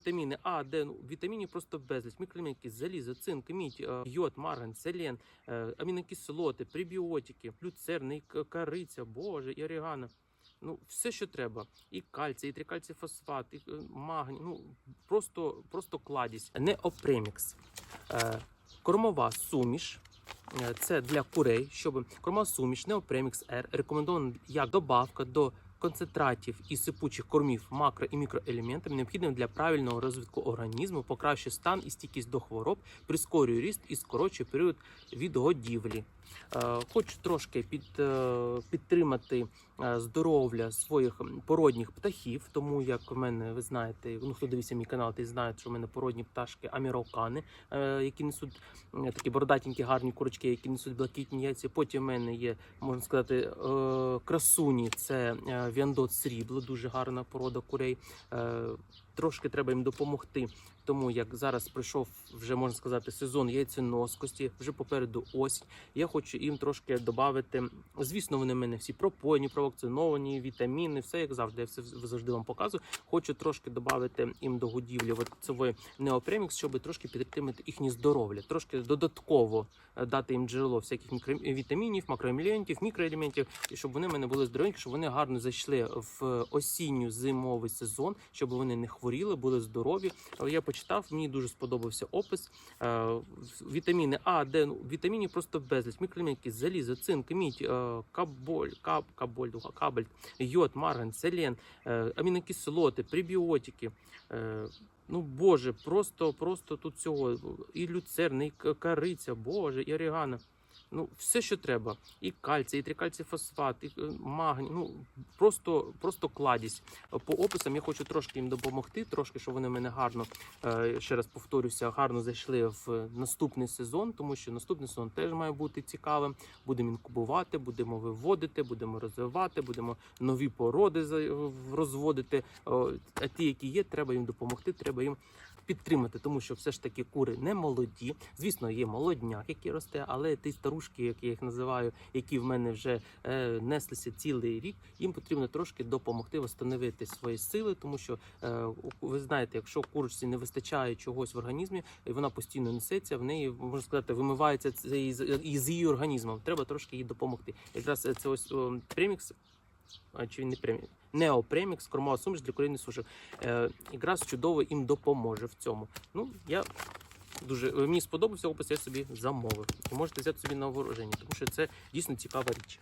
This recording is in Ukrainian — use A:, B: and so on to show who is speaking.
A: Вітаміни А, Д, ну, вітамінів просто безліч, мікроелементи, залізо, цинк, мідь, е, йод, марган, селен, е, амінокислоти, пребіотики, люцерн, і кориця, боже, і орегано. Ну, все, що треба. І кальцій, і трикальцифосфат, і е, магній. Ну, просто, просто кладість. Неопремікс. Кормова суміш. Це для курей, щоб кормова суміш Неопремікс R рекомендована як добавка до концентратів і сипучих кормів макро і мікроелементами, необхідним для правильного розвитку організму, покращує стан і стійкість до хвороб, прискорює ріст і скорочує період відгодівлі. Е, Хочу трошки під, е, підтримати е, здоров'я своїх породніх птахів, тому як в мене, ви знаєте, ну хто дивиться мій канал, ти знає, що в мене породні пташки амірокани, які несуть такі бородатенькі гарні курочки, які несуть блакитні яйця. Потім в мене є, можна сказати, красуні, це е, срібло, дуже гарна порода курей. Трошки треба їм допомогти, тому як зараз прийшов вже можна сказати сезон яйценоскості, вже попереду осінь. Я хочу їм трошки додати. Звісно, вони в мене всі пропойні, провакциновані, вітаміни, все як завжди. Я все завжди вам показую. Хочу трошки додати їм до годівлі цього неопремікс, щоб трошки підтримати їхнє здоров'я, трошки додатково е, дати їм джерело всяких мікровітамінів, макроелементів, мікроелементів, і щоб вони в мене були здорові, щоб вони гарно зайшли в осінньо-зимовий сезон, щоб вони не хворіли, були здорові. Але я почитав, мені дуже сподобався опис. Е, Вітаміни А, Д, ну, вітамінів просто безліч, мікроелементи, залізо, цинк, мідь, е, каболь, каб, каболь, кабель, йод, марган, селен, е, амінокислоти, пребіотики. Е, Ну, Боже, просто, просто тут всього. І люцерн, і к- кориця, Боже, і орегано. Ну, все, що треба. І кальцій, і трикальцифосфат, і е, магній. Ну, просто, просто кладість. По описам я хочу трошки їм допомогти, трошки, щоб вони мене гарно, е, ще раз повторюся, гарно зайшли в наступний сезон, тому що наступний сезон теж має бути цікавим. Будемо інкубувати, будемо виводити, будемо розвивати, будемо нові породи розводити. А ті, які є, треба їм допомогти, треба їм підтримати, тому що все ж таки кури не молоді. Звісно, є молодняк, який росте, але ті старушки, як я їх називаю, які в мене вже е, неслися цілий рік, їм потрібно трошки допомогти встановити свої сили, тому що е, ви знаєте, якщо курочці не вистачає чогось в організмі, і вона постійно несеться, в неї можна сказати, вимивається це із, її організмом. Треба трошки їй допомогти. Якраз е, це ось премікс. А чи він не премікс? Неопремікс, кормова суміш для корінних сушок. Е, якраз чудово їм допоможе в цьому. Ну, я дуже е, мені сподобався опис, я собі замовив. І можете взяти собі на вооруження, тому що це дійсно цікава річ.